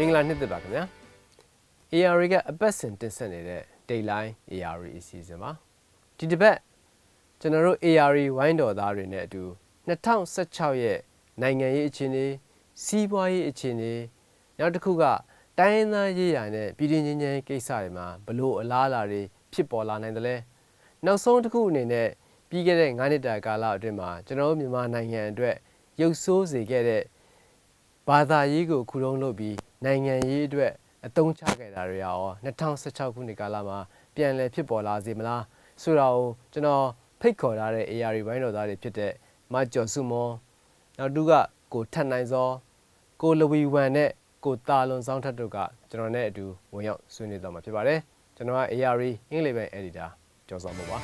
မင်္ဂလာနှစ်သက်ပါခင်ဗျာ AR ကအပတ်စဉ်တင်ဆက်နေတဲ့ Dayline AR အစီအစဉ်ပါဒီတစ်ပတ်ကျွန်တော်တို့ AR ဝိုင်းတော်သားတွေနဲ့အတူ2016ရဲ့နိုင်ငံရေးအခြေအနေစီးပွားရေးအခြေအနေနောက်တစ်ခုကတိုင်းရင်းသားရေးရာနဲ့ပြည်တွင်းချင်းချင်းကိစ္စတွေမှာဘလို့အလားအလာတွေဖြစ်ပေါ်လာနိုင်တယ်လဲနောက်ဆုံးတစ်ခုအနေနဲ့ပြီးခဲ့တဲ့9နှစ်တာကာလအတွင်းမှာကျွန်တော်တို့မြန်မာနိုင်ငံအတွက်ရုပ်ဆိုးစေခဲ့တဲ့ဘာသာရေးကိုခုလုံးလုပ်ပြီး နိုင်ငံရေးအတွက်အသုံးချခဲ့တာတွေရော2016ခုနှစ်ကာလမှာပြန်လည်ဖြစ်ပေါ်လာစေမလားဆိုတာကိုကျွန်တော်ဖိတ်ခေါ်ထားတဲ့ AR ဘိုင်းတော်သားတွေဖြစ်တဲ့မကျော်စုမွန်နောက်တူကကိုထက်နိုင်စောကိုလဝီဝမ်နဲ့ကိုတာလွန်ဆောင်ထက်တို့ကကျွန်တော်နဲ့အတူဝင်ရောက်ဆွေးနွေးသွားမှာဖြစ်ပါတယ်ကျွန်တော်က AR အင်္ဂလိပ်ပိုင်း editor ကျော်စောမို့ပါ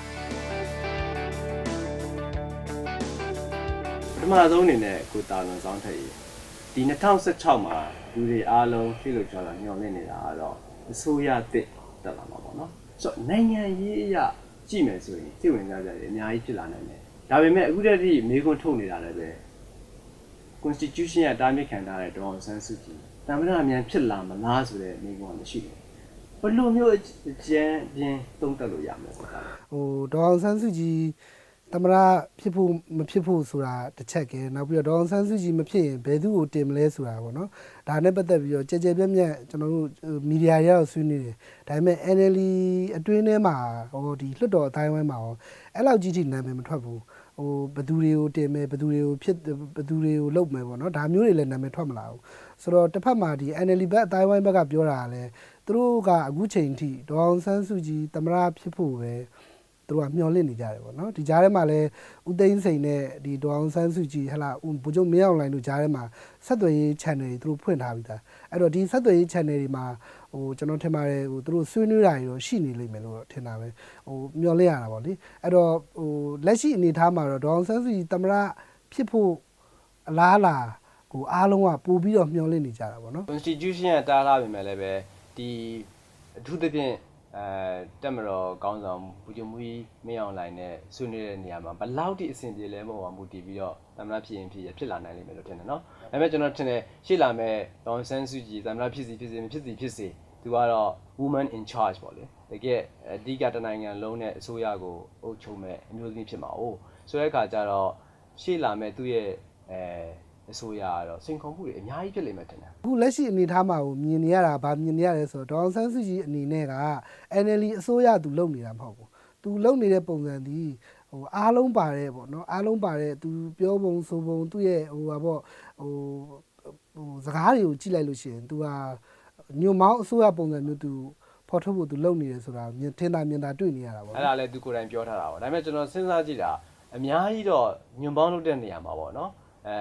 ပထမဆုံးအနေနဲ့ကိုတာလွန်ဆောင်ထက်ရေဒီ2016မှာ လူတွေအားလုံးဖြစ်လို့ကြောက်တာညှော်လင့်နေတာကတော့အစိုးရတစ်တက်လာမှာပေါ့နော်ဆိုတော့နိုင်ငံရေးအရကြည့်မယ်ဆိုရင်စိတ်ဝင်စားကြတယ်အများကြီးဖြစ်လာနိုင်တယ်ဒါပေမဲ့အခုတည်းကမေးခွန်းထုတ်နေတာလည်းပဲ constitution ကတားမြစ်ခံထားတဲ့ဒေါ်အောင်ဆန်းစုကြည်တမန်တော်အမြန်ဖြစ်လာမလားဆိုတဲ့မေးခွန်းကမရှိဘူးဘယ်လိုမျိုးအကျန်းပြင်းသုံးသပ်လို့ရမလဲဆိုတာဟိုဒေါ်အောင်ဆန်းစုကြည် သမရဖြစ်ဖို့မဖြစ်ဖို့ဆိုတာတစ်ချက်ကဲနောက်ပြီးတော့ဒေါ်အောင်ဆန်းစုကြည်မဖြစ်ရင်ဘယ်သူ့ကိုတင်မလဲဆိုတာပေါ့နော်ဒါနဲ့ပတ်သက်ပြီးတော့ကြဲကြဲပြန့်ပြန့်ကျွန်တော်တို့မီဒီယာရောက်ဆွေးနွေးတယ်ဒါပေမဲ့ NLD အတွင်းထဲမှာဟိုဒီလွှတ်တော်အတိုင်းဝိုင်းမှာရောအဲ့လောက်ကြီးထိနာမည်မထွက်ဘူးဟိုဘသူတွေကိုတင်မယ်ဘသူတွေကိုဖြစ်ဘသူတွေကိုလုပ်မယ်ပေါ့နော်ဒါမျိုးတွေလည်းနာမည်ထွက်မလာဘူးဆိုတော့တစ်ဖက်မှာဒီ NLD ဘက်အတိုင်းဝိုင်းဘက်ကပြောတာကလည်းသူတို့ကအခုချိန်ထိဒေါ်အောင်ဆန်းစုကြည်သမရဖြစ်ဖို့ပဲ သူတို့ကမျောလင့်နေကြတယ်ပေါ့နော်ဒီကြားထဲမှာလည်းဦးသိန်းစိန်နဲ့ဒီဒေါအောင်ဆန်းစုကြည်ဟလာဘုချုပ်မင်းအောင်လိုင်းတို့ကြားထဲမှာဆက်သွယ်ရေး channel တွေသူတို့ဖွင့်ထားပြီးသားအဲ့တော့ဒီဆက်သွယ်ရေး channel တွေမှာဟိုကျွန်တော်ထင်ပါတယ်ဟိုသူတို့ဆွေးနွေးတာတွေတော့ရှိနေလိမ့်မယ်လို့တော့ထင်တာပဲဟိုမျောလင့်ရတာပေါ့လေအဲ့တော့ဟိုလက်ရှိအနေအထားမှာတော့ဒေါအောင်ဆန်းစုကြည်တမရဖြစ်ဖို့အလားအလာဟိုအားလုံးကပို့ပြီးတော့မျောလင့်နေကြတာပေါ့နော် constitution ကတားထားပေမဲ့လည်းပဲဒီအထူးသဖြင့် အဲတက်မတော်ကောင်းဆောင်ဘူဂျုံမူကြီးမင်းအောင်လိုင်းနဲ့ဆွေးနွေးတဲ့နေရာမှာဘယ်လောက်ထိအဆင်ပြေလဲမဟုတ်ပါဘူးတည်ပြီးတော့သမ္မတဖြစ်ရင်ဖြစ်ရဖြစ်လာနိုင်လိမ့်မယ်လို့ထင်တယ်နော်။ဒါပေမဲ့ကျွန်တော်ထင်တယ်ရှေ့လာမဲ့ဒေါန်ဆန်းစုကြည်သမ္မတဖြစ်စီဖြစ်စီမဖြစ်စီဖြစ်စီသူကတော့ woman in charge ပေါ့လေ။တကယ်အဓိကတနိုင်ငံလုံးနဲ့အစိုးရကိုအုပ်ချုပ်မဲ့အမျိုးသမီးဖြစ်မှာ哦။ဆိုတဲ့အခါကျတော့ရှေ့လာမဲ့သူ့ရဲ့အဲ အစိုးရကတော့စိန်ခေါ်မှုတွေအများကြီးဖြစ်လိမ့်မယ်ထင်တယ် အခုလက်ရှိအနေအထားမှာကိုမြင်နေရတာဗာမြင်နေရတယ်ဆိုတော့ဒေါအောင်ဆန်းစုကြည်အနေနဲ့က NLD အစိုးရသူလုပ်နေတာမဟုတ်ဘူးသူလုပ်နေတဲ့ပုံစံဒီဟိုအားလုံးပါတယ်ပေါ့နော်အားလုံးပါတယ်သူပြောပုံဆိုပုံသူ့ရဲ့ဟိုပါပေါ့ဟိုဟိုစကားတွေကိုကြည့်လိုက်လို့ရှိရင် तू ဟာညွန်မောင်းအစိုးရပုံစံမျိုး तू ဖော်ထုတ်ဖို့ तू လုပ်နေတယ်ဆိုတာမြင်ထင်တာမြင်တာတွေ့နေရတာပေါ့ အဲ့ဒါလည်းသူကိုယ်တိုင်ပြောထားတာပေါ့ဒါပေမဲ့ကျွန်တော်စဉ်းစားကြည့်တာအများကြီးတော့ညွန်ပေါင်းလုပ်တဲ့နေရာမှာပေါ့နော် အဲ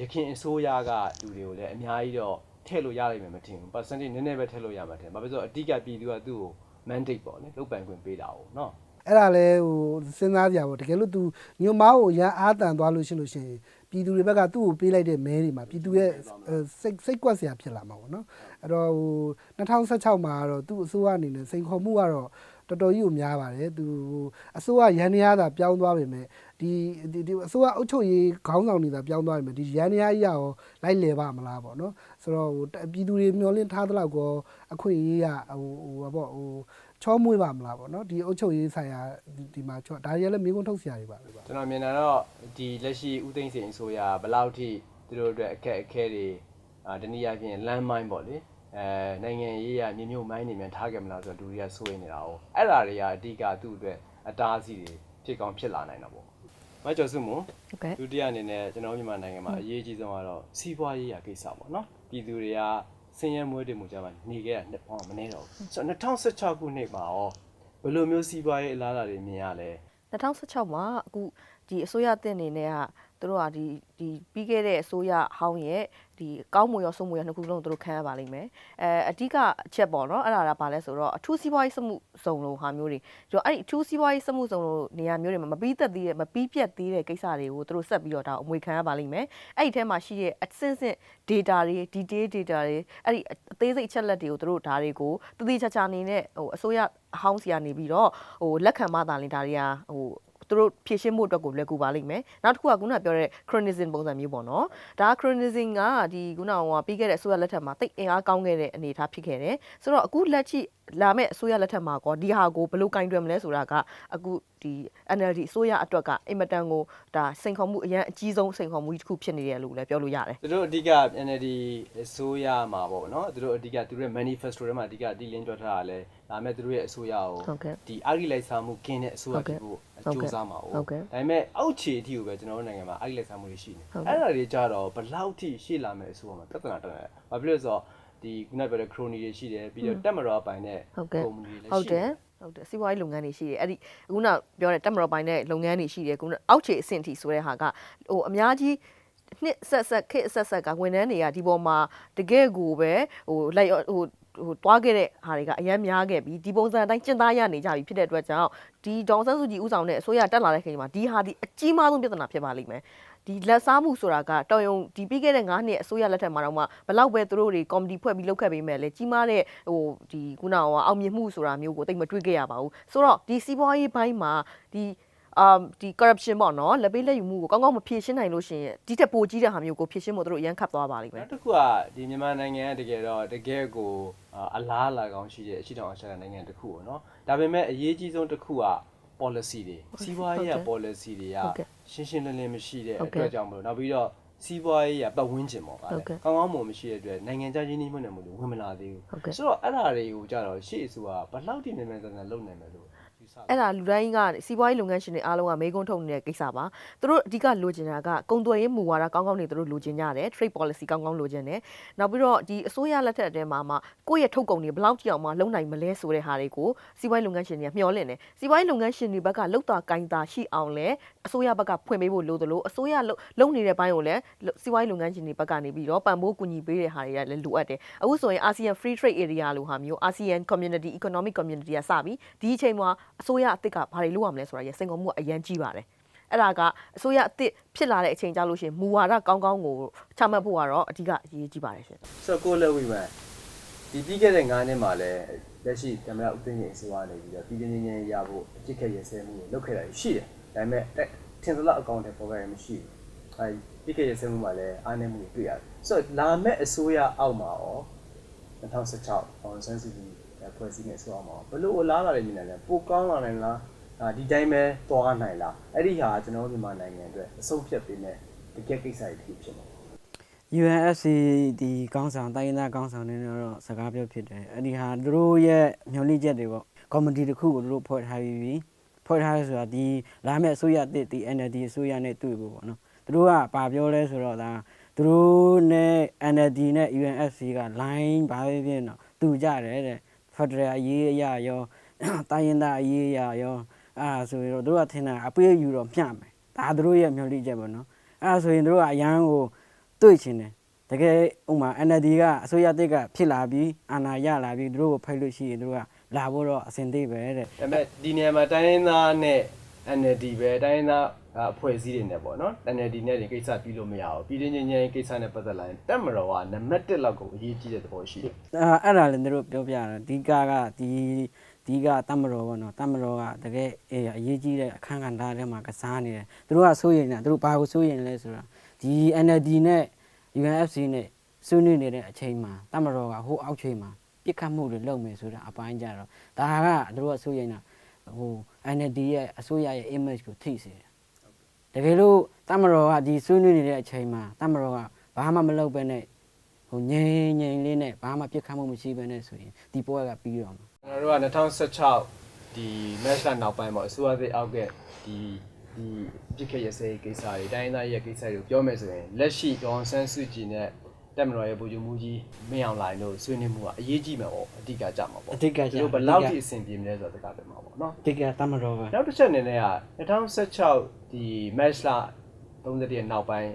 ရခင်အစိုးရကလူတွေကိုလည်းအများကြီးတော့ထည့်လို့ရနိုင်မယ်မထင်ဘူး percentage နည်းနည်းပဲထည့်လို့ရမှာထင်ဘာဖြစ်လို့အဓိကပြည်သူကသူ့ကို mandate ပေါ့လေလုတ်ပိုင်ခွင့်ပေးတာ哦နော်အဲ့ဒါလဲဟိုစဉ်းစားကြရပါတကယ်လို့ तू ညွန်မောင်းကိုရန်အားတန်သွားလို့ရှိလို့ရှိရင်ပြည်သူတွေဘက်ကသူ့ကိုပေးလိုက်တဲ့မဲတွေမှာပြည်သူရဲ့အဲစိတ်စိတ်ကွက်စရာဖြစ်လာမှာပေါ့နော်အဲ့တော့ဟို2016မှာကတော့သူ့အစိုးရအနေနဲ့စိန်ခေါ်မှုကတော့ တော်တော်ကြီးကိုများပါတယ်သူဟိုအစိုးရရန်ရတာပြောင်းသွားပြီမဲ့ဒီဒီဒီအစိုးရအုပ်ချုပ်ရေးခေါင်းဆောင်နေတာပြောင်းသွားပြီမဲ့ဒီရန်ရကြီးရောလိုက်လေပါမလားပေါ့နော်ဆိုတော့ဟိုပြည်သူတွေမျှော်လင့်ထားသလောက်ကောအခွင့်အရေးရဟိုဟိုဘာပေါ့ဟိုချောမွေးပါမလားပေါ့နော်ဒီအုပ်ချုပ်ရေးဆိုင်ရာဒီဒီမှာချောဒါတွေကလည်းမိကုန်းထုတ်စရာတွေပါပဲပါကျွန်တော်မြင်တာတော့ဒီလက်ရှိဥသိမ်းစိန်အစိုးရဘယ်လောက်ထိသူတို့အတွက်အခက်အခဲတွေအာတနည်းအားဖြင့်လမ်းမိုင်းပေါ့လေ အဲနိုင်ငံရေးရမြေမြုပ်မိုင်းနေမြန်ထားခဲ့မလားဆိုတော့လူတွေကစိုးရိမ်နေတာ哦အဲ့ဒါတွေကအဓိကသူ့အတွက်အတားအဆီးတွေဖြစ်ကောင်းဖြစ်လာနိုင်တာပေါ့မကျော်စုမွန်ဟုတ်ကဲ့ဒုတိယအနေနဲ့ကျွန်တော်မြန်မာနိုင်ငံမှာအရေးအကြီးဆုံးကတော့စီးပွားရေးရာကိစ္စပေါ့နော်ပြည်သူတွေကဆင်းရဲမွေးတေမှုကြမှာနေခဲ့တာနှစ်ပေါင်းမနေတော့ဘူးဆိုတော့2016ခုနှစ်မှာရောဘယ်လိုမျိုးစီးပွားရေးအလားအလာတွေမြင်ရလဲ2016မှာအခုဒီအစိုးရတင်နေနဲ့က သူတို့ကဒီဒီပြီးခဲ့တဲ့အစိုးရဟောင်းရဲ့ဒီကောင်းမွေရောဆုံးမွေရောနှစ်ခုလုံးသူတို့ခံရပါလိမ့်မယ်အဲအဓိကအချက်ပေါ့နော်အဲ့ဒါကဘာလဲဆိုတော့အထူးစီးပွားရေးစမှုစုံလို့ဟာမျိုးတွေကျွန်တော်အဲ့ဒီအထူးစီးပွားရေးစမှုစုံလို့နေရာမျိုးတွေမှာမပြီးသက်သေးတဲ့မပြီးပြတ်သေးတဲ့ကိစ္စတွေကိုသူတို့ဆက်ပြီးတော့ဒါအမွေခံရပါလိမ့်မယ်အဲ့ဒီထဲမှာရှိတဲ့အစင်းစင်း data တွေ detail data တွေအဲ့ဒီအသေးစိတ်အချက်လက်တွေကိုသူတို့ဒါတွေကိုတတိချာချာနေနဲ့ဟိုအစိုးရအဟောင်းစီကနေပြီးတော့ဟိုလက်ခံမှသာလင်ဒါတွေကဟို သူတို့ဖြည့်ရှင်းမှုအတွက်ကိုလွယ်ကူပါလိမ့်မယ်နောက်တစ်ခုကခုနပြောတဲ့ chronism ပုံစံမျိုးပေါ့နော်ဒါ chronism ကဒီခုနကဟိုပြီးခဲ့တဲ့အစိုးရလက်ထက်မှာတိတ်အင်အားကောင်းခဲ့တဲ့အနေအထားဖြစ်ခဲ့တယ်ဆိုတော့အခုလက်ရှိ လာမယ့်အစိုးရလက်ထက်မှာကောဒီဟာကိုဘယ်လိုကင်တွယ်မလဲဆိုတာကအခုဒီ NLD အစိုးရအတွက်ကအင်မတန်ကိုဒါစိန်ခေါ်မှုအရန်အကြီးဆုံးစိန်ခေါ်မှုတစ်ခုဖြစ်နေတယ်လို့လည်းပြောလို့ရတယ်သူတို့အဓိက NLD အစိုးရမှာပေါ့နော်သူတို့အဓိကသူတို့ရဲ့ manifesto ထဲမှာအဓိကတီလင်းပြောထားတာလဲဒါပေမဲ့သူတို့ရဲ့အစိုးရကိုဟုတ်ကဲ့ဒီအာဂိလိုက်စားမှုကင်းတဲ့အစိုးရဟုတ်ကဲ့ဖြစ်ဖို့ဟုတ်ကြိုးကဲ့စားမှာ哦ဟုတ်ကဲ့ဒါပေမဲ့အောက်ခြေအထိကိုပဲကျွန်တော်တို့နိုင်ငံမှာအာဂိလိုက်စားမှုတွေရှိနေဟုတ်ကဲ့အဲ့ဒါတွေကြတော့ဘယ်လောက်ထိရှိလာမယ်အစိုးရမှာပြဿနာတက်တယ်ဘာဖြစ်လို့လဲဆိုတော့ ဒီခုနကပြောတဲ့ crony တွေရှိတယ်ပြီးတော့တက်မတော်ပိုင်တဲ့ဟုတ်ကဲ့ကုမ္ပဏီတွေလည်းဟုတ်ရှိတတယ်ယ်ဟုတ်တယ်စီးပွားရေးလုပ်ငန်းတွေရှိတယ်အဲ့ဒီအခုနပြောတဲ့တက်မတော်ပိုင်းတဲ့လုပ်ငန်းတွေရှိတယ်ခုနအောက်ခြေအဆင့်ထိဆိုတဲ့ဟာကဟိုအများကြီးနှစ်ဆက်ဆက်ခေတ်အဆက်ဆက်ကဝန်ထမ်းတွေကဒီပေါ်မှာတကယ်ကိုပဲဟိုလိုက်ဟိုဟိုတွားခဲ့တဲ့ဟာတွေကအများများခဲ့ပြီဒီပုံစံအတိုင်းကျင့်သားရနေကြပြီဖြစ်တဲ့အတွက်ကြောင့်ဒီဒေါန်ဆန်းစုကြည်ဦးဆောင်တဲ့အစိုးရတက်လာတဲ့ချိန်မှာဒီဟာဒီအကြီးမားဆုံးပြဿနာဖြစ်ပါလိမ့်မယ် ဒီလက်စားမှုဆိုတာကတော်ရုံဒီပြီးခဲ့တဲ့9နှစ်အစိုးရလက်ထက်မှာတော့မှဘလောက်ပဲသူတို့တွေကော်မတီဖွဲ့ပြီးလုပ်ခဲ့ပေးမယ်လေကြီးမားတဲ့ဟိုဒီခုနကအောင်မြင်မှုဆိုတာမျိုးကိုတိတ်မတွေ့ခဲ့ရပါဘူးဆိုတော့ဒီစီးပွားရေးဘိုင်းမှာဒီအမ်ဒီ corruption ပေါ့နော်လက်ပေးလက်ယူမှုကိုကောင်းကောင်းမဖြေရှင်းနိုင်လို့ရှိရင်ဒီတက်ပိုကြီးတဲ့ဟာမျိုးကိုဖြေရှင်းဖို့သူတို့အရန်ခတ်သွားပါလိမ့်မယ်နောက်တစ်ခုကဒီမြန်မာနိုင်ငံကတကယ်တော့တကယ်ကိုအာအလားအလာကောင်းရှိတဲ့အရှိတောင်အရှကနိုင်ငံတစ်ခုပေါ့နော်ဒါပေမဲ့အရေးကြီးဆုံးတစ်ခုက policy တွေစီးပွားရေးက policy တွေကဟုတ်ကဲ့ရှင်းရှင်းလင်းလင်းမရှိတဲ့ဟုတ်အကဲ့တွက်ကြောင့်မလို့နောက်ပြီးတော့စီးပွားရေးကပတ်ဝန်းကျင်ပေါ့ဗါဟုလေတ်ကဲ့ကောင်းကောင်းမွန်မရှိတဲ့အတွက်နိုင်ငံခြားရင်းနှီးမြှုပ်နှံမှုတွေဝင်မလာသေးဘူးဟုတ်ကဲ့ဆိုတော့အဲ့ဒါတွေကိုကြတော့ရှေ့အစိုးရကဘယ်လောက်ထိမြန်မြန်ဆန်ဆန်လုပ်နိုင်မယ်လို့ယူဆလဲ အဲ့ဒါလူတိုင်းကစီးပွားရေးလုပ်ငန်းရှင်တွေအားလုံးကမေးခွန်းထုတ်နေတဲ့ကိစ္စပါသူတို့အဓိကလိုချင်တာကကုန်သွယ်ရေးမူဝါဒကောင်းကောင်းနေသူတို့လိုချင်ကြတယ် trade policy ကောင်းကောင်းလိုချင်တယ်နောက်ပြီးတော့ဒီအစိုးရလက်ထက်အတွင်းမှာမှကိုယ့်ရဲ့ထုတ်ကုန်တွေဘယ်လောက်ကြည့်အောင်မှလုံနိုင်မလဲဆိုတဲ့ဟာတွေကိုစီးပွားရေးလုပ်ငန်းရှင်တွေကမျှော်လင့်တယ်စီးပွားရေးလုပ်ငန်းရှင်တွေဘက်ကလောက်တာကင်တာရှိအောင်လဲအစိုးရဘက်ကဖွင့်ပေးဖို့လိုသလိုအစိုးရလုံလုံနေတဲ့ဘိုင်းကိုလည်းစီးပွားရေးလုပ်ငန်းရှင်တွေဘက်ကနေပြီးတော့ပံ့ပိုးကူညီပေးတဲ့ဟာတွေကလည်းလိုအပ်တယ်အခုဆိုရင် ASEAN Free Trade Area လို့ဟာမျိုး ASEAN Community Economic Community ကစပြီးဒီအချိန်မှာအစိုးရအစ်စ်ကဘာတွေလုပ်ရမလဲဆိုတာရယ်စင်ကုန်မှုကအရန်ကြီးပါတယ်အဲ့ဒါကအစိုးရအစ်စ်ဖြစ်လာတဲ့အချိန်ကြာလို့ရှိရင်မူဝါဒကောင်းကောင်းကိုချမှတ်ဖို့ကတော့အဓိကအရေးကြီးပါတယ်ရှင်ဆိုတော့ကိုလက်ဝိမန်ဒီပြီးခဲ့တဲ့9နှစ်မှာလည်းလက်ရှိသမ္မတဦးသိန်းကြီးအစိုးရနေပြီးတော့ပြည်ပြင်းချင်းချင်းရဖို့အကြစ်ခက်ရစဲမှုကိုလုပ်ခဲ့တာရှိတယ်ဒါပေမဲ့တက်ထင်သလောက်အကောင့်တွေပေါ်ခဲ့ရမရှိဘူးအဲပြီးခဲ့ရစဲမှုမှာလည်းအားနည်းမှုတွေတွေ့ရတယ်ဆိုတော့လာမဲ့အစိုးရအောက်မှာရော2016အောင်ဆန်းစီကြီး ဖွဲ့စည်းနေအစိုးရမှာရောဘလို့အလားလာလေးမြင်တယ်လဲပိုကောင်းလာနိုင်လားအာဒီတိုင်းပဲသွားနိုင်လားအဲ့ဒီဟာကျွန်တော်တို့မြန်မာနိုင်ငံအတွက်အဆုံးဖြတ်ပေးမဲ့တကယ်ကိစ္စတွေဖြစ်နေတယ် UNFC ဒီကောင်းဆောင်တိုင်းရင်းသားကောင်းဆောင်တွေနဲ့တော့စကားပြောဖြစ်တယ်အဲ့ဒီဟာသူတို့ရဲ့မျှော်လင့်ချက်တွေပေါ့ကော်မတီတစ်ခုကိုသူတို့ဖွဲ့ထားပြီးပြီဖွဲ့ထားရဆိုတာဒီလာမယ့်အစိုးရအသစ်ဒီ NLD အစိုးရနဲ့တွေ့ဖို့ပေါ့နော်သူတို့ကပါပြောလဲဆိုတော့ဒါသူတို့နဲ့ NLD နဲ့ UNFC က line ဘာပဲဖြစ်တော့တူကြတယ်တဲ့ Federal အရေးအရရောတိုင်းရင်းသားအရေးအရရောအဲ့ဒါဆိုရင်တော့သူတို့ကထင်တာအပေးယူတော့မျှမယ်ဒါသူတို့ရဲ့မျှော်လင့်ချက်ပေါ့နော်အဲ့ဒါဆိုရင်သူတို့ကအရန်ကိုတွေ့ချင်တယ်တကယ်ဥမာ NLD ကအစိုးရတစ်ကဖြစ်လာပြီးအာဏာရလာပြီးသူတို့ကိုဖိတ်လို့ရှိရင်သူတို့ကလာဖို့တော့အဆင်သင့်ပဲတဲ့ဒါပေမဲ့ဒီနေရာမှာတိုင်းရင်းသားနဲ့ NLD ပဲတိုင်းရင်းသား အဖွဲ့အစည်းတွေနဲ့ပေါ့နော် NLD နဲ့ဒီကိစ္စပြီးလို့မရဘူးပြည်တွင်းချင်းချင်းကိစ္စနဲ့ပတ်သက်လာရင်တက်မတော်ကနံပါတ်1လောက်ကိုအရေးကြီးတဲ့သဘောရှိတယ်အဲအဲ့ဒါလည်းသူတို့ပြောပြတာဒီကကဒီဒီကတမတော်ပေါ့နော်တမတော်ကတကယ်အေးအရေးကြီးတဲ့အခန်းကဏ္ဍထဲမှာကစားနေတယ်သူတို့ကစိုးရိမ်နေတာသူတို့ဘာကိုစိုးရိမ်လဲဆိုတော့ဒီ NLD နဲ့ UNFC နဲ့ဆွေးနွေးနေတဲ့အချိန်မှာတမတော်ကဟိုအောက်ချိန်မှာပြစ်ခတ်မှုတွေလုပ်မယ်ဆိုတာအပိုင်းကြတော့ဒါကသူတို့ကစိုးရိမ်တာဟို NLD ရဲ့အစိုးရရဲ့ image ကိုထိစေတယ် တကယ်လို့တမတော်ကဒီဆွေးနွေးနေတဲ့အချိန်မှာတမတော်ကဘာမှမလုပ်ဘဲနဲ့ဟိုငြိမ်ငြိမ်လေးနဲ့ဘာမှပြစ်ခတ်မှုမရှိဘဲနဲ့ဆိုရင်ဒီပွဲကပြီးတော့မှာကျွန်တော်တို့က2016ဒီ match လာနောက်ပိုင်းပေါ့အစိုးရသစ်အောက်ကဒီဒီပြစ်ခက်ရစေးကိစ္စတွေတိုင်းရင်းသားရဲ့ကိစ္စတွေကိုပြောမယ်ဆိုရင်လက်ရှိဒေါန်ဆန်းစုကြည်နဲ့ တက်မတော်ရဲ့ဗိုလ်ချုပ်မှုကြီးမင်းအောင်လှိုင်တို့ဆွေးနွေးမှုကအရေးကြီးမှာပေါ့အဓိကကြမှာပေါ့အဓိကကျသူတို့ဘယ်လောက်ထိအဆင်ပြေမလဲဆိုတာတကယ်ပဲမှာပေါ့နော်ဒီကတမတော်ပဲနောက်တစ်ချက်အနေနဲ့က2016ဒီ match လာ31ရက်နောက်ပိုင်း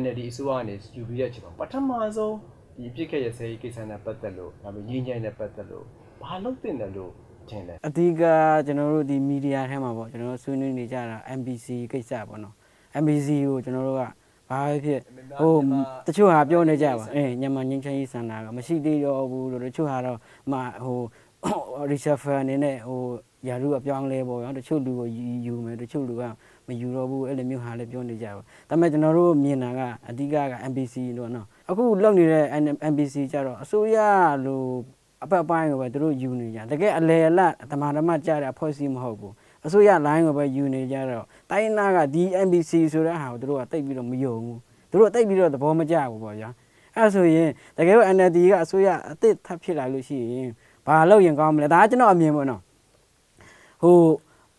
NLD အစိုးရကနေယူပြီးတဲ့အချိန်မှာပထမဆုံးဒီပြစ်ခက်ရစေးကိစ္စနဲ့ပတ်သက်လို့ဒါပေမဲ့ငင်းငိုင်းနဲ့ပတ်သက်လို့ဘာလုပ်တင်တယ်လို့ထင်လဲအဓိကကျွန်တော်တို့ဒီမီဒီယာထဲမှာပေါ့ကျွန်တော်တို့ဆွေးနွေးနေကြတာ MBC ကိစ္စပေါ့နော် MBC ကိုကျွန်တော်တို့က ဘာပဲဖြစ်ဟိုတချို့ဟာပြောနေကြပါအဲညမငင်းချင်ရေးစန္ဒာကမရှိသေးတော့ဘူးလို့တချို့ဟာတော့မဟို reserve အနေနဲ့ဟိုရာထူးအပြောင်းလဲပေါ့ရောတချို့လူကိုယူယူမယ်တချို့လူကမယူတော့ဘူးအဲ့လိုမျိုးဟာလည်းပြောနေကြပါဒါပေမဲ့ကျွန်တော်တို့မြင်တာကအဓိကက MPC လို့နော်အခုလောက်နေတဲ့ MPC ကြတော့အစိုးရလိုအပတ်ပိုင်းကိုပဲသူတို့ယူနေကြတကယ်အလေအလတ်တမာတမကြတဲ့အဖွဲ့အစည်းမဟုတ်ဘူး အစိုးရ line ကိုပဲယူနေကြတော့တိုင်းနာကဒီ MPC ဆိုတဲ့ဟာကိုသူတို့ကတိတ်ပြီးတော့မယုံဘူးသူတို့တိတ်ပြီးတော့သဘောမကျဘူးပေါ့ဗျာအဲ့ဆိုရင်တကယ်လို့ NLD ကအစိုးရအစ်စ်ထပ်ဖြစ်လာလို့ရှိရင်ဘာလို့ရင်ကောင်းမလဲဒါကကျွန်တော်အမြင်ပေါ့နော်ဟို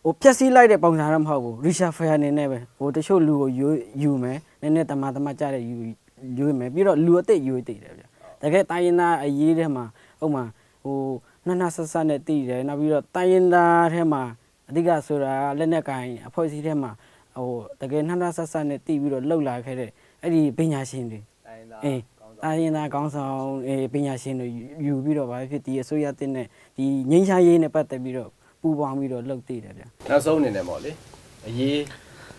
ဟိုဖြက်စီးလိုက်တဲ့ပုံစံတော့မဟုတ်ဘူးရီရှာဖယ်အနေနဲ့ပဲဟိုတချို့လူကိုယူယူမယ်နည်းနည်းတမတမကြတဲ့ယူယူမယ်ပြီးတော့လူအစ်စ်ယူသိတယ်ဗျတကယ်တိုင်းရင်းသားအရေးထဲမှာဥပမာဟိုနှစ်နှစ်ဆက်ဆက်နဲ့တည်တယ်နောက်ပြီးတော့တိုင်းရင်းသားထဲမှာ အဓိကဆိုတာလက်နက်ကင်အဖွဲ့အစည်းထဲမှာဟိုတကယ်နှစ်နှစ်ဆက်ဆက်နဲ့တည်ပြီးတော့လှုပ်လာခဲ့တဲ့အဲ့ဒီပညာရှင်တွေတိုင်းသားအေးတိုင်းရင်းသားကောင်းဆောင်အေးပညာရှင်တွေယူပြီးတော့ဗာဖြစ်ဒီအစိုးရတင်တဲ့ဒီငင်းချရေးနဲ့ပတ်သက်ပြီးတော့ပူပေါင်းပြီးတော့လှုပ်တည်တယ်ဗျနောက်ဆုံးအနေနဲ့ပေါ့လေအရေး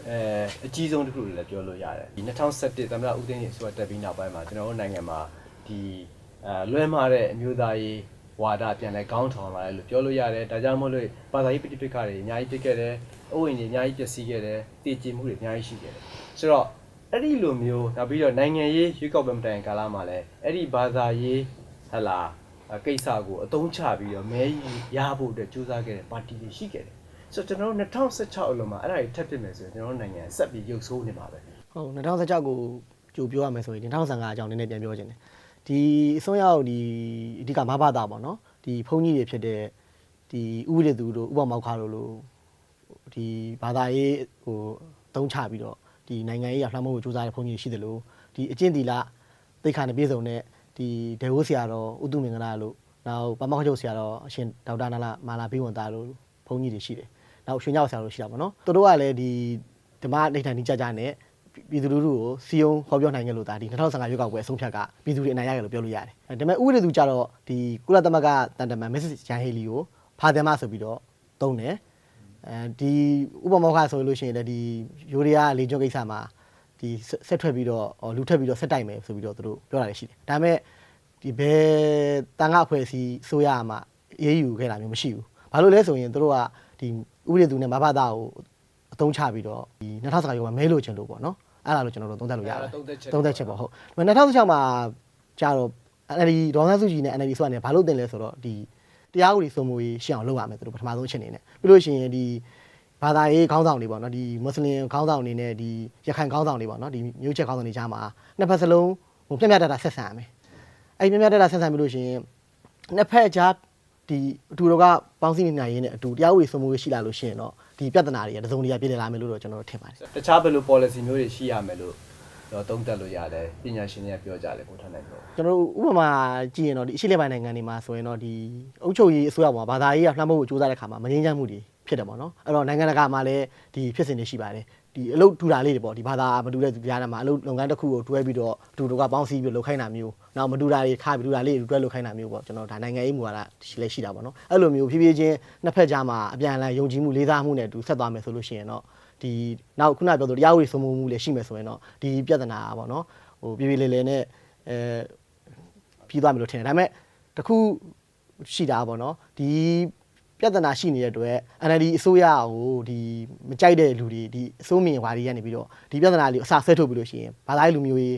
အဲအကြီးဆုံးတစ်ခုလို့လည်းပြောလို့ရတယ်ဒီ2017သမ္မတဦးသိန်းကြီးဆိုတာတက်ပြီးနောက်ပိုင်းမှာကျွန်တော်တို့နိုင်ငံမှာဒီအဲလွဲမှားတဲ့အမျိုးသားရေး ဝါဒပြန်လဲခေါင်းထောင်လာတယ်လို့ပြောလို့ရတယ်ဒါကြောင့်မို့လို့ဘာသာရေးပဋိပက္ခတွေအများကြီးဖြစ်ခဲ့တယ်အဝိညာဉ်တွေအများကြီးပျက်စီးခဲ့တယ်တည်ကြည်မှုတွေအများကြီးရှိခဲ့တယ်ဆိုတော့အဲ့ဒီလိုမျိုးနောက်ပြီးတော့နိုင်ငံရေးရွေးကောက်ပွဲမတိုင်ကာလမှာလည်းအဲ့ဒီဘာသာရေးဟလာကိစ္စကိုအသုံးချပြီးတော့မဲရဖို့အတွက်ကြိုးစားခဲ့တဲ့ပါတီတွေရှိခဲ့တယ်ဆိုတော့ကျွန်တော်တို့2016အလုံးမှာအဲ့ဒါကြီးထပ်ဖြစ်မယ်ဆိုရင်ကျွန်တော်တို့နိုင်ငံဆက်ပြီးရုပ်ဆိုးနေမှာပဲဟုတ်2016ကိုကြိုပြောရမယ်ဆိုရင်2015အကြောင်းနည်းနည်းပြန်ပြောချင်တယ် ဒီအစွန်းရောက်ဒီအဓိကမဘာသာပေါ့နော်ဒီဘုန်းကြီးတွေဖြစ်တဲ့ဒီဥပဒေသူတို့ဥပမောက်ခါတို့လိုဒီဘာသာရေးဟိုတုံးချပြီးတော့ဒီနိုင်ငံရေးရလှမ်းမိုးကိုစူးစမ်းတဲ့ဘုန်းကြီးတွေရှိတယ်လို့ဒီအကျင့်တီလာသိက္ခာနဲ့ပြည့်စုံတဲ့ဒီဒေဝဆရာတော်ဥတုမင်္ဂလာလို့နောက်ပမောက်ချုပ်ဆရာတော်အရှင်ဒေါက်တာနာလာမာလာဘိဝန်သားလို့ဘုန်းကြီးတွေရှိတယ်နောက်ရွှေညောက်ဆရာတို့ရှိတာပေါ့နော်သူတို့ကလည်းဒီဓမ္မဒိဋ္ဌာန်ကြီးကြကြနဲ့ ပြည်သူလူထုကိုစီယုံဟောပြောနိုင်ကြလို့ဒါဒီ2015ရွေးကောက်ပွဲအဆုံးဖြတ်ကပြည်သူတွေအနိုင်ရတယ်လို့ပြောလို့ရတယ်။ဒါပေမဲ့ဥပဒေသူကြတော့ဒီကုလသမဂ္ဂတန်တမန်မက်ဆေ့ဂျန်ဟေလီကိုဖာတယ်မဆိုပြီးတော့သုံးတယ်။အဲဒီဥပမောခဆိုလို့ရှိရင်လည်းဒီယူရီးယားလေကြောကိစ္စမှာဒီဆက်ထွက်ပြီးတော့လူထက်ပြီးတော့ဆက်တိုက်မယ်ဆိုပြီးတော့သူတို့ပြောတာလည်းရှိတယ်။ဒါပေမဲ့ဒီဘယ်တန်ခါအဖွဲ့အစည်းဆိုရမှာအေးအေးယူခဲ့တာမျိုးမရှိဘူး။ဘာလို့လဲဆိုရင်သူတို့ကဒီဥပဒေသူနဲ့မဘာသာကိုအ သုံးချပြီးတော့ဒီ2015ရွေးကောက်ပွဲမဲလို့ချင်လို့ပေါ့နော်။အဲ့ဒါလို့ကျွန်တော်တို့သုံးသပ်လို့ရတယ်သုံးသက်ချက်သုံးသပ်ချက်ပေါ့ဟုတ်ဒါပေမဲ့2016မှာကြာတော့ NLD ဒေါ်ဆန်းစုကြည်နဲ့ NLD ဆိုတာねဘာလို့တင်လဲဆိုတော့ဒီတရားဥပဒေစိုးမိုးရေးရှင်းအောင်လုပ်ရမယ်သူတို့ပထမဆုံးအချက်အနေနဲ့ပြီးလို့ရှိရင်ဒီဘာသာရေးခေါင်းဆောင်တွေပေါ့နော်ဒီမွတ်စလင်ခေါင်းဆောင်တွေနဲ့ဒီရခိုင်ခေါင်းဆောင်တွေပေါ့နော်ဒီမျိုးချက်ခေါင်းဆောင်တွေကြားမှာနှစ်ဖက်စလုံးဟိုပြက်ပြက်တတ်တာဆက်ဆံရမယ်အဲ့ဒီပြက်ပြက်တတ်တာဆက်ဆံပြီးလို့ရှိရင်နှစ်ဖက်ကြားဒီအတူတော်ကပေါင်းစည်းနေနိုင်ရင်းနဲ့အတူတရားဥပဒေစိုးမိုးရေးရှိလာလို့ရှိရင်တော့ ဒီပြဿနာတွေကတစုံတရာပြည်လည်လာမယ်လို့တော့ကျွန်တော်တို့ထင်ပါတယ်တခြားဘယ်လို policy မျိုးတွေရှိရမယ်လို့တော့သုံးသပ်လို့ရတယ်ပညာရှင်တွေကပြောကြတယ်ကိုထားနိုင်တော့ကျွန်တော်တို့ဥပမာကြည့်ရင်တော့ဒီအရှိလက်ပိုင်းနိုင်ငံတွေမှာဆိုရင်တော့ဒီအုပ်ချုပ်ရေးအစိုးရပေါ်မှာဘာသာရေးကလှမ်းမိုးကိုစူးစမ်းတဲ့ခါမှာမငြင်းချမ်းမှုတွေဖြစ်တယ်ပေါ့နော်အဲ့တော့နိုင်ငံတကာမှာလည်းဒီဖြစ်စဉ်တွေရှိပါတယ် ဒီအလုပ်ထူတာလေးတွေပေါ့ဒီဘာသာမတူတဲ့သူကြားထဲမှာအလုပ်လုပ်ငန်းတစ်ခုကိုတွဲပြီးတော့အတူတူကပေါင်းစည်းပြီးလုပ်ခိုင်းတာမျိုးနောက်မတူတာတွေခါပြီးတူတာလေးတွေတွဲလုပ်ခိုင်းတာမျိုးပေါ့ကျွန်တော်ဒါနိုင်ငံရေးမူဝါဒရှိလဲရှိတာပေါ့နော်အဲ့လိုမျိုးဖြည်းဖြည်းချင်းနှစ်ဖက်ကြားမှာအပြန်အလှန်ယုံကြည်မှုလေးစားမှုနဲ့အတူဆက်သွားမယ်ဆိုလို့ရှိရင်တော့ဒီနောက်ခုနပြောသလိုတရားဥပဒေစိုးမိုးမှုလည်းရှိမယ်ဆိုရင်တော့ဒီပြဿနာပေါ့နော်ဟိုပြေပြေလည်လည်နဲ့အဲပြီးသွားမယ်လို့ထင်တယ်ဒါပေမဲ့တခုရှိတာပေါ့နော်ဒီ ပြဿနာရှိနေတဲ့အတွက် NLD အစိုးရကိုဒီမကြိုက်တဲ့လူတွေဒီအစိုးမြင်ဝါဒီကနေပြီးတော့ဒီပြဿနာလေးကိုအစာဆွဲထုတ်ပြီးလို့ရှိရင်ဘာသာရေးလူမျိုးရေး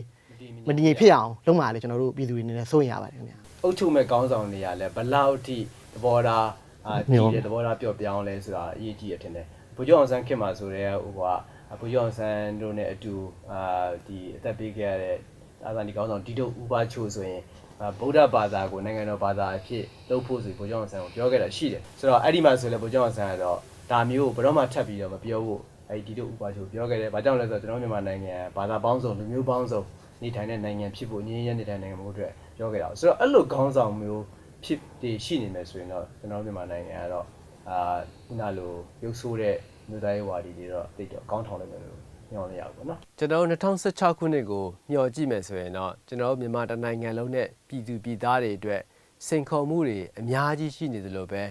မတည်ငြိမ်ဖြစ်အောင်လုပ်မှာလေကျွန်တော်တို့ပြည်သူတွေအနေနဲ့စိုးရင်ရပါတယ်ခင်ဗျာအုပ်ချုပ်မဲ့ခေါင်းဆောင်တွေကလည်းဘလောက်ထိသဘောထားအာမျိုးဒီတဲ့သဘောထားပျော့ပြောင်းလဲဆိုတာအရေးကြီးရထင်တယ်ဘုကျော်အောင်ဆန်းခင်မှာဆိုတဲ့ဟိုကဘုကျော်အောင်ဆန်းတို့နဲ့အတူအာဒီအသက်ပေးခဲ့ရတဲ့ အာဇာနည်ခေါင်းဆောင်ဒီတို့ဥပါချိုဆိုရင်အာဗုဒ္ဓဘာသာကိုနိုင်ငံတော်ဘာသာအဖြစ်လုပ်ဖို့ဆိုဘုကျော်အောင်ဆန်းကိုပြောခဲ့တာရှိတယ်ဆိုတော့အဲ့ဒီမှာဆိုလည်းဘုကျော်အောင်ဆန်းကတော့ဒါမျိုးကိုဘယ်တော့မှထပ်ပြီးတော့မပြောဘူးအဲ့ဒီတို့ဥပါချိုပြောခဲ့တယ်ဘာကြောင့်လဲဆိုတော့ကျွန်တော်မြန်မာနိုင်ငံဘာသာပေါင်းစုံလူမျိုးပေါင်းစုံနေထိုင်တဲ့နိုင်ငံဖြစ်ဖို့ငြင်းရဲနေထိုင်နိုင်ငံမျိုးအတွက်ပြောခဲ့တာဆိုတော့အဲ့လိုခေါင်းဆောင်မျိုးဖြစ်တည်ရှိနေမယ်ဆိုရင်တော့ကျွန်တော်တို့မြန်မာနိုင်ငံကတော့အာခုနလိုရုပ်ဆိုးတဲ့မြို့သားရေးဝါဒီတွေတော့တိတ်တော့ကောင်းထောင်လိုက်မယ်လို့ မျှော်လင့်ရပါတော့နော်ကျွန်တော်2016ခုနှစ်ကိုမျှော်ကြည့်မယ်ဆိုရင်တော့ကျွန်တော်မြန်မာတနိုင်ငံလုံးနဲ့ပြည်သူပြည်သားတွေအတွက်စိန်ခေါ်မှုတွေအများကြီးရှိနေသလိုပဲ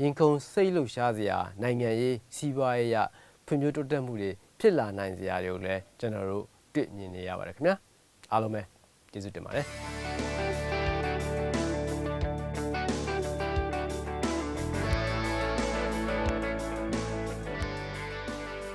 ရင်ခုန်စိတ်လှုပ်ရှားစရာနိုင်ငံရေးစီးပွားရေးရဖွံ့ဖြိုးတိုးတက်မှုတွေဖြစ်လာနိုင်စရာတွေကိုလည်းကျွန်တော်တို့တွေ့မြင်နေရပါတယ်ခင်ဗျာအားလုံးပဲကျေးဇူးတင်ပါတယ်